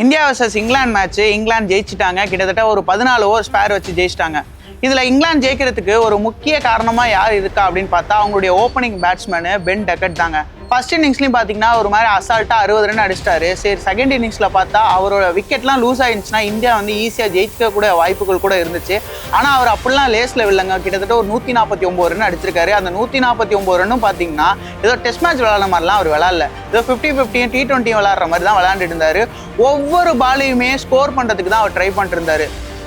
India versus England match England ஜெயிச்சிட்டாங்க. கிட்டத்தட்ட ஒரு பதினாலு ஓவர் ஸ்பேர் வச்சு ஜெயிச்சிட்டாங்க. இதில் இங்கிலாந்து ஜெயிக்கிறதுக்கு ஒரு முக்கிய காரணமாக யார் இருக்கா அப்படின்னு பார்த்தா அவங்களுடைய ஓப்பனிங் பேட்ஸ்மேனு பென் டக்கட் தாங்க. ஃபர்ஸ்ட் இன்னிங்ஸ்லையும் பார்த்தீங்கன்னா ஒரு மாதிரி அசால்ட்டாக அறுபது ரன் அடிச்சிட்டாரு. சரி செகண்ட் இன்னிங்ஸில் பார்த்தா அவரோட விக்கெட்லாம் லூஸ் ஆயிருந்துச்சுன்னா இந்தியா வந்து ஈஸியாக ஜெயிக்கக்கூடிய வாய்ப்புகள் கூட இருந்துச்சு. ஆனால் அவர் அப்படிலாம் லேஸில் இல்லைங்க. கிட்டத்தட்ட ஒரு நூற்றி நாற்பத்தி ஒம்பது ரன் அடிச்சிருக்காரு. அந்த நூற்றி நாற்பத்தி ஒம்பது ரன்னும் பார்த்தீங்கன்னா ஏதோ டெஸ்ட் மேட்ச் விளாட்ற மாதிரிலாம் அவர் விளாட்ல ஏதோ ஃபிஃப்டி ஃபிஃப்டியும் டி டுவெண்ட்டியும் விளாட்ற மாதிரி தான் விளாண்டுட்டு இருந்தார். ஒவ்வொரு பாலையுமே ஸ்கோர் பண்ணுறதுக்கு தான் அவர் ட்ரை பண்ணிட்டு இருந்தார்.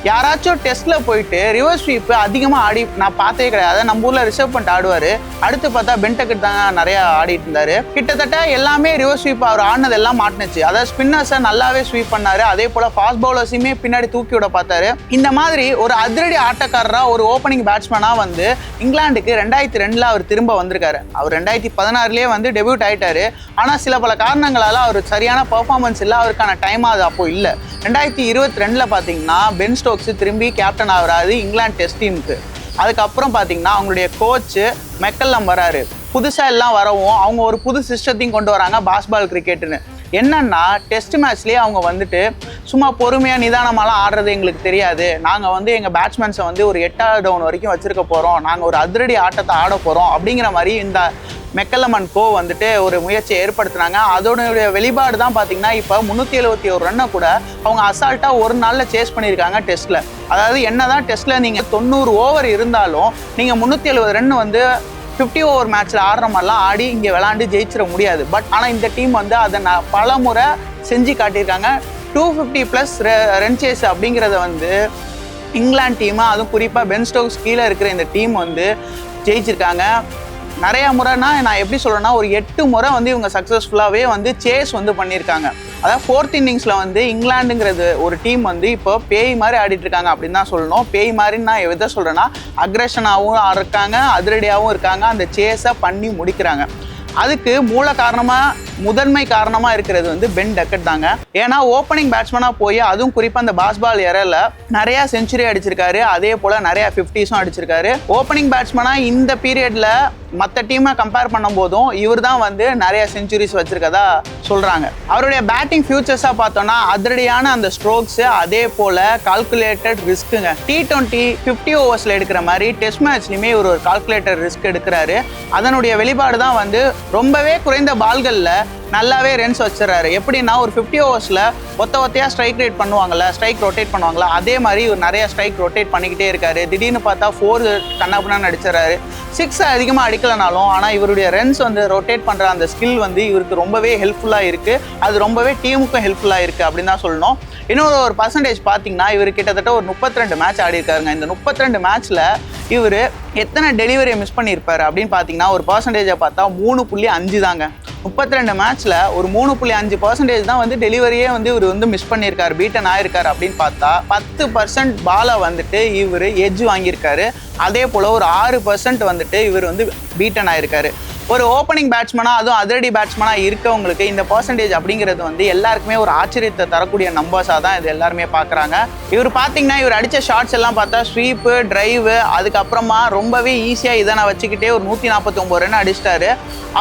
யாராச்சும் டெஸ்ட்ல போயிட்டு ரிவர்ஸ் ஸ்வீப் அதிகமாக ஆடி நான் பார்த்தே கிடையாது. நம்ம ஊரில் ரிசர்வ் பண்ணிட்டு ஆடுவார். அடுத்து பார்த்தா பென்டக்கெட் தாங்க நிறைய ஆடிட்டு இருந்தாரு. கிட்டத்தட்ட எல்லாமே ரிவர்ஸ் ஸ்வீப் அவர் ஆடினது எல்லாம் மாட்டினுச்சு. அதாவது ஸ்பின்னர்ஸை நல்லாவே ஸ்வீப் பண்ணாரு. அதே போல ஃபாஸ்ட் பவுலர்ஸையுமே பின்னாடி தூக்கி விட பார்த்தாரு. இந்த மாதிரி ஒரு அதிரடி ஆட்டக்காரராக ஒரு ஓப்பனிங் பேட்ஸ்மேனாக வந்து இங்கிலாந்துக்கு ரெண்டாயிரத்தி ரெண்டில் அவர் திரும்ப வந்திருக்காரு. அவர் ரெண்டாயிரத்தி பதினாறுலேயே வந்து டெபியூட் ஆயிட்டாரு. ஆனால் சில பல காரணங்களால் அவர் சரியான பர்ஃபார்மன்ஸ் இல்லை. அவருக்கான டைம் அது அப்போ இல்லை. ரெண்டாயிரத்தி இருபத்தி ரெண்டில் பார்த்தீங்கன்னா பென் ஸ்டோக்ஸ் திரும்பி கேப்டன் ஆகுறாரு இங்கிலாந்து டெஸ்ட் டீமுக்கு அதுக்கப்புறம் பார்த்தீங்கன்னா அவங்களுடைய கோச்சு மெக்கல்லம் வராரு. புதுசாக எல்லாம் வரவும் அவங்க ஒரு புது சிஸ்டத்தையும் கொண்டு வராங்க பாஸ்பால் கிரிக்கெட்டுன்னு என்னன்னா டெஸ்ட் மேட்ச்லேயே அவங்க வந்துட்டு சும்மா பொறுமையாக நிதானமாலாம் ஆடுறது எங்களுக்கு தெரியாது. நாங்கள் வந்து எங்கள் பேட்ஸ்மேன்ஸை வந்து ஒரு எட்டாவது டவுன் வரைக்கும் வச்சுருக்க போகிறோம் நாங்கள் ஒரு அதிரடி ஆட்டத்தை ஆட போகிறோம் அப்படிங்கிற மாதிரி இந்த மெக்கல்லமன் கோ வந்துட்டு ஒரு முயற்சியை ஏற்படுத்தினாங்க. அதோடைய வெளிப்பாடு தான் பார்த்தீங்கன்னா இப்போ முந்நூற்றி எழுபத்தி ஒரு ரன்னை கூட அவங்க அசால்ட்டாக ஒரு நாளில் சேஸ் பண்ணியிருக்காங்க டெஸ்ட்டில் அதாவது என்ன தான் டெஸ்ட்டில் நீங்கள் தொண்ணூறு ஓவர் இருந்தாலும் நீங்கள் முந்நூற்றி எழுபது ரன் வந்து ஃபிஃப்டி ஓவர் மேட்ச்சில் ஆடுற மாதிரிலாம் ஆடி இங்கே விளாண்டு ஜெயிச்சிட முடியாது. பட் ஆனால் இந்த டீம் வந்து அதை நான் பல முறை செஞ்சு காட்டியிருக்காங்க. Two fifty plus run chase அப்படிங்கிறத வந்து இங்கிலாந்து டீமாக அதுவும் குறிப்பாக பென் ஸ்டோக்ஸ் கீழே இருக்கிற இந்த டீம் வந்து ஜெயிச்சிருக்காங்க. நிறைய முறைனா நான் எப்படி சொல்கிறேன்னா ஒரு எட்டு முறை வந்து இவங்க சக்ஸஸ்ஃபுல்லாகவே வந்து சேஸ் வந்து பண்ணியிருக்காங்க. அதாவது ஃபோர்த் இன்னிங்ஸில் வந்து இங்கிலாந்துங்கிறது ஒரு டீம் வந்து இப்போ பேய் மாதிரி ஆடிட்டு இருக்காங்க அப்படின்னு தான் சொல்லணும். பேய் மாதிரின்னு நான் எதை சொல்கிறேன்னா அக்ரெஷனாகவும் இருக்காங்க அதிரடியாகவும் இருக்காங்க அந்த சேஸை பண்ணி முடிக்கிறாங்க. அதுக்கு மூல காரணமாக முதன்மை காரணமாக இருக்கிறது வந்து பென் டக்கட் தாங்க. ஏன்னா ஓப்பனிங் பேட்ஸ்மேனாக போய் அதுவும் குறிப்பாக அந்த பாஸ்பால் எரில் நிறையா செஞ்சுரி அடிச்சிருக்காரு. அதே போல் நிறையா ஃபிஃப்டிஸும் அடிச்சிருக்காரு. ஓப்பனிங் பேட்ஸ்மேனாக இந்த பீரியடில் மற்ற டீமை கம்பேர் பண்ணும்போதும் இவர் தான் வந்து நிறைய செஞ்சுரிஸ் வச்சிருக்கதா சொல்கிறாங்க அவருடைய பேட்டிங் ஃபியூச்சர்ஸாக பார்த்தோம்னா அதிரடியான அந்த ஸ்ட்ரோக்ஸு அதே போல் கால்குலேட்டட் ரிஸ்க்குங்க டி ட்வெண்ட்டி ஃபிஃப்டி ஓவர்ஸில் எடுக்கிற மாதிரி டெஸ்ட் மேட்ச்லையுமே இவர் ஒரு கால்குலேட்டட் ரிஸ்க் எடுக்கிறாரு. அதனுடைய வெளிப்பாடு தான் வந்து ரொம்பவே குறைந்த பால்களில் நல்லாவே ரன்ஸ் வச்சிடறாரு. எப்படின்னா ஒரு ஃபிஃப்டி ஓவர்ஸில் ஒத்த ஒத்தையாக ஸ்ட்ரைக் ரேட் பண்ணுவாங்கல்ல ஸ்ட்ரைக் ரொட்டேட் பண்ணுவாங்களா அதே மாதிரி இவர் நிறைய ஸ்ட்ரைக் ரொட்டேட் பண்ணிக்கிட்டே இருக்காரு. திடீர்னு பார்த்தா ஃபோர் கண்ணாப்புனா நடிச்சிடறாரு. சிக்ஸ் அதிகமாக அடிக்கலனாலும் ஆனால் இவருடைய ரன்ஸ் வந்து ரொட்டேட் பண்ணுற அந்த ஸ்கில் வந்து இவருக்கு ரொம்பவே ஹெல்ப்ஃபுல்லாக இருக்குது அது ரொம்பவே டீமுக்கும் ஹெல்ப்ஃபுல்லாக இருக்குது அப்படின்னு தான் சொல்லணும். இன்னொரு ஒரு பர்சன்டேஜ் பார்த்தீங்கன்னா இவர் கிட்டத்தட்ட ஒரு முப்பத்தி ரெண்டு மேட்ச் ஆடிருக்காருங்க இந்த முப்பத்தி ரெண்டு மேட்ச்சில் இவர் எத்தனை டெலிவரியை மிஸ் பண்ணியிருப்பார் அப்படின்னு பார்த்தீங்கன்னா ஒரு பர்சன்டேஜை பார்த்தா மூணு புள்ளி அஞ்சு தாங்க. முப்பத்தி ரெண்டு மேட்ச்சில் ஒரு மூணு புள்ளி அஞ்சு பர்சன்டேஜ் தான் வந்து டெலிவரியே வந்து இவர் வந்து மிஸ் பண்ணியிருக்காரு பீட்டன் ஆயிருக்காரு அப்படின்னு பார்த்தா பத்து பர்சன்ட் பாலை வந்துட்டு இவர் எஜ் வாங்கியிருக்காரு. அதே போல் ஒரு ஆறு பர்சன்ட் வந்துட்டு இவர் வந்து பீட்டன் ஆயிருக்காரு. ஒரு ஓப்பனிங் பேட்ஸ்மனாக அதுவும் அதிரடி பேட்ஸ்மனாக இருக்கவங்களுக்கு இந்த பர்சன்டேஜ் அப்படிங்கிறது வந்து எல்லாருக்குமே ஒரு ஆச்சரியத்தை தரக்கூடிய நம்பர்ஸாக தான் இது எல்லாருமே பார்க்குறாங்க. இவர் பார்த்தீங்கன்னா இவர் அடித்த ஷார்ட்ஸ் எல்லாம் பார்த்தா ஸ்வீப்பு டிரைவு அதுக்கப்புறமா ரொம்பவே ஈஸியாக இதை நான் வச்சுக்கிட்டே ஒரு நூற்றி நாற்பத்தொம்பது ரன் அடிச்சிட்டாரு.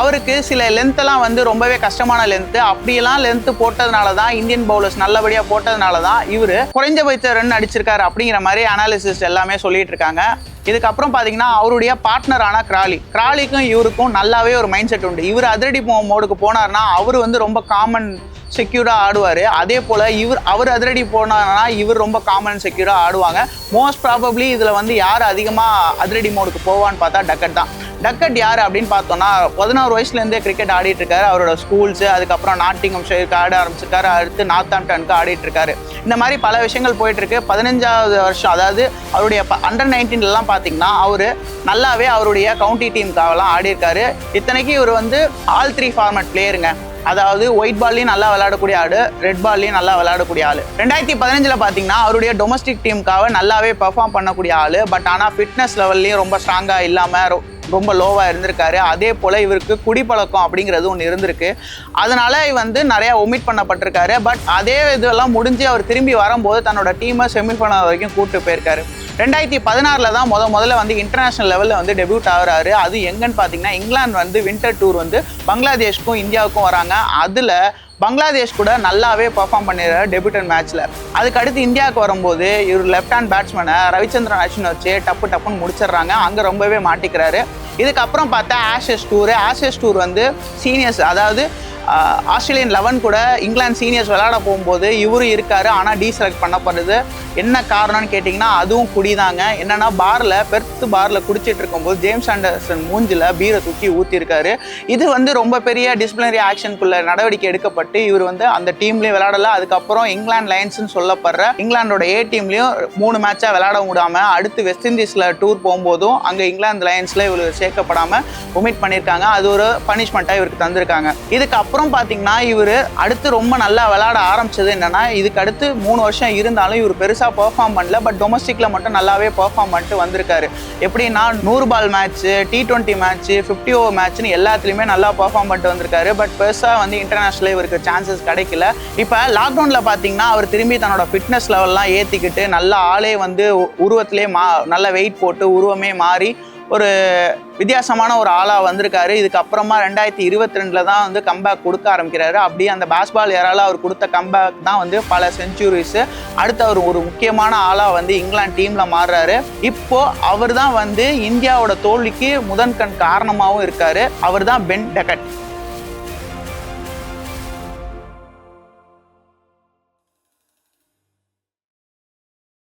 அவருக்கு சில லென்த்தெல்லாம் வந்து ரொம்பவே கஷ்டமான லென்த்து அப்படியெல்லாம் லென்த்து போட்டதுனால தான் இந்தியன் பவுலர்ஸ் நல்லபடியாக போட்டதுனால தான் இவர் குறைஞ்சபட்ச ரன் அடிச்சிருக்காரு அப்படிங்கிற மாதிரி அனாலிசிஸ் எல்லாமே சொல்லிட்டு இருக்காங்க. இதுக்கப்புறம் பார்த்தீங்கன்னா அவருடைய பார்ட்னரான கிராலி கிராலிக்கும் இவருக்கும் நல்லாவே ஒரு மைண்ட் செட் உண்டு. இவர் அதிரடி மோடுக்கு போனார்னா அவர் வந்து ரொம்ப காமன் செக்யூர்டாக ஆடுவார். அதே போல் இவர் அவர் அதிரடி போனார்னா இவர் ரொம்ப காமன் செக்யூர்டாக ஆடுவாங்க. மோஸ்ட் ப்ராபப்ளி இதில் வந்து யார் அதிகமாக அதிரடி மோடுக்கு போவான்னு பார்த்தா டக்கட் தான். டக்கட் யார் அப்படின்னு பார்த்தோம்னா பதினாறு வயசுலேருந்தே கிரிக்கெட் ஆடிட்டு இருக்காரு அவரோட ஸ்கூல்ஸு அதுக்கப்புறம் நாட்டிங்கம் ஷேருக்கு ஆட ஆரம்பிச்சிருக்காரு. அடுத்து நார்த்தாம்டனுக்கு ஆடிட்டு இருக்காரு இந்த மாதிரி பல விஷயங்கள் போயிட்டு இருக்கு பதினஞ்சாவது வருஷம் அதாவது அவருடைய அண்டர் நைன்டீன்லாம் பார்த்தீங்கன்னா அவர் நல்லாவே அவருடைய கவுண்டி டீமுக்காகலாம் ஆடிருக்காரு இத்தனைக்கு இவர் வந்து ஆல் த்ரீ ஃபார்மட் பிளேயருங்க அதாவது ஒயிட் பால்லையும் நல்லா விளையாடக்கூடிய ஆடு ரெட் பால்லையும் நல்லா விளையாடக்கூடிய ஆள். ரெண்டாயிரத்தி பதினஞ்சில் பார்த்தீங்கன்னா அவருடைய டொமஸ்டிக் டீமுக்காக நல்லாவே பெர்ஃபார்ம் பண்ணக்கூடிய ஆள். பட் ஆனால் ஃபிட்னஸ் லெவல்லையும் ரொம்ப ஸ்ட்ராங்காக இல்லாமல் ரொம்ப லோவாக இருந்திருக்காரு. அதே போல் இவருக்கு குடிப்பழக்கம் அப்படிங்கிறது ஒன்று இருந்திருக்கு. அதனால் வந்து நிறையா ஒமிட் பண்ணப்பட்டிருக்காரு. பட் அதே இதெல்லாம் முடிஞ்சு அவர் திரும்பி வரும்போது தன்னோட டீமை செமிஃபைனல் வரைக்கும் கூப்பிட்டு போயிருக்காரு. ரெண்டாயிரத்தி பதினாறில் தான் முத முதல்ல வந்து இன்டர்நேஷனல் லெவலில் வந்து டெபியூட் ஆகிறாரு. அது எங்கன்னு பார்த்தீங்கன்னா இங்கிலாந்து வந்து வின்டர் டூர் வந்து பங்களாதேஷ்க்கும் இந்தியாவுக்கும் வராங்க. அதில் பங்களாதேஷ் கூட நல்லாவே பர்ஃபார்ம் பண்ணிடுறாரு டெபியூட்டன் மேட்ச்ல அதுக்கு அடுத்து இந்தியாவுக்கு வரும்போது இவர் லெஃப்ட் ஹேண்ட் பேட்ஸ்மேனை ரவிச்சந்திரன் அஸ்வின் வச்சு டப்பு டப்புன்னு முடிச்சிடுறாங்க. அங்கே ரொம்பவே மாட்டிக்கிறாரு. இதுக்கப்புறம் பார்த்தா ஆஷஸ் டூர் ஆஷஸ் டூர் வந்து சீனியர்ஸ் அதாவது ஆஸ்திரேலியன் லெவன் கூட இங்கிலாந்து சீனியர்ஸ் விளையாட போகும்போது இவரும் இருக்காரு ஆனால் டீசெலக்ட் பண்ணப்படுது. என்ன காரணம்னு கேட்டிங்கன்னா அதுவும் குடிதாங்க. என்னன்னா பாரில் பெர்த் பாரில் குடிச்சிட்டு இருக்கும்போது ஜேம்ஸ் ஆண்டர்சன் மூஞ்சில் பீரை தூக்கி ஊற்றிருக்காரு இது வந்து ரொம்ப பெரிய டிசிப்ளினரி ஆக்ஷனுக்குள்ள நடவடிக்கை எடுக்கப்பட்டு இவர் வந்து அந்த டீம்லேயும் விளையாடலை. அதுக்கப்புறம் இங்கிலாந்து லைன்ஸ்னு சொல்லப்படுற இங்கிலாந்தோட ஏ டீம்லேயும் மூணு மேட்சாக விளையாட விடாமல் அடுத்து வெஸ்ட் இண்டீஸில் டூர் போகும்போதும் அங்கே இங்கிலாந்து லைன்ஸில் இவர் சேர்க்கப்படாமல் ஒமிட் பண்ணியிருக்காங்க அது ஒரு பனிஷ்மெண்ட்டாக இவருக்கு தந்திருக்காங்க. இதுக்கப்புறம் பார்த்தீங்கன்னா இவர் அடுத்து ரொம்ப நல்லா விளாட ஆரம்பிச்சது என்னன்னா இதுக்கு அடுத்து மூணு வருஷம் இருந்தாலும் இவர் பெருசாக பெர்ஃபார்ம் பண்ணல பட் டொமஸ்டிக்கில் மட்டும் நல்லாவே பெர்ஃபார்ம் பண்ணிட்டு வந்திருக்காரு. எப்படின்னா நூறு ball match T twenty match fifty over மேட்ச்னு எல்லாத்துலேயுமே நல்லா பெர்ஃபார்ம் பண்ணிட்டு வந்திருக்காரு. பட் பெருசாக வந்து இன்டர்நேஷ்னல் இவருக்கு சான்சஸ் கிடைக்கல. இப்போ லாக்டவுனில் பார்த்தீங்கன்னா அவர் திரும்பி தன்னோட ஃபிட்னஸ் லெவல்லாம் ஏற்றிக்கிட்டு நல்லா ஆளே வந்து உருவத்திலே மா நல்ல வெயிட் போட்டு உருவமே மாறி ஒரு வித்தியாசமான ஒரு ஆளாக வந்திருக்காரு. இதுக்கப்புறமா ரெண்டாயிரத்தி இருபத்தி ரெண்டில் தான் வந்து கம்பேக் கொடுக்க ஆரம்பிக்கிறாரு. அப்படியே அந்த பேஸ்பால் ஏரால அவர் கொடுத்த கம்பேக் தான் வந்து பல செஞ்சுரிஸு அடுத்து அவர் ஒரு முக்கியமான ஆளாக வந்து இங்கிலாந்து டீமில் மாறுறாரு. இப்போ அவர் தான் வந்து இந்தியாவோட தோல்விக்கு முதன் கண் காரணமாகவும் இருக்காரு. அவர் தான் பென் டெக்கட்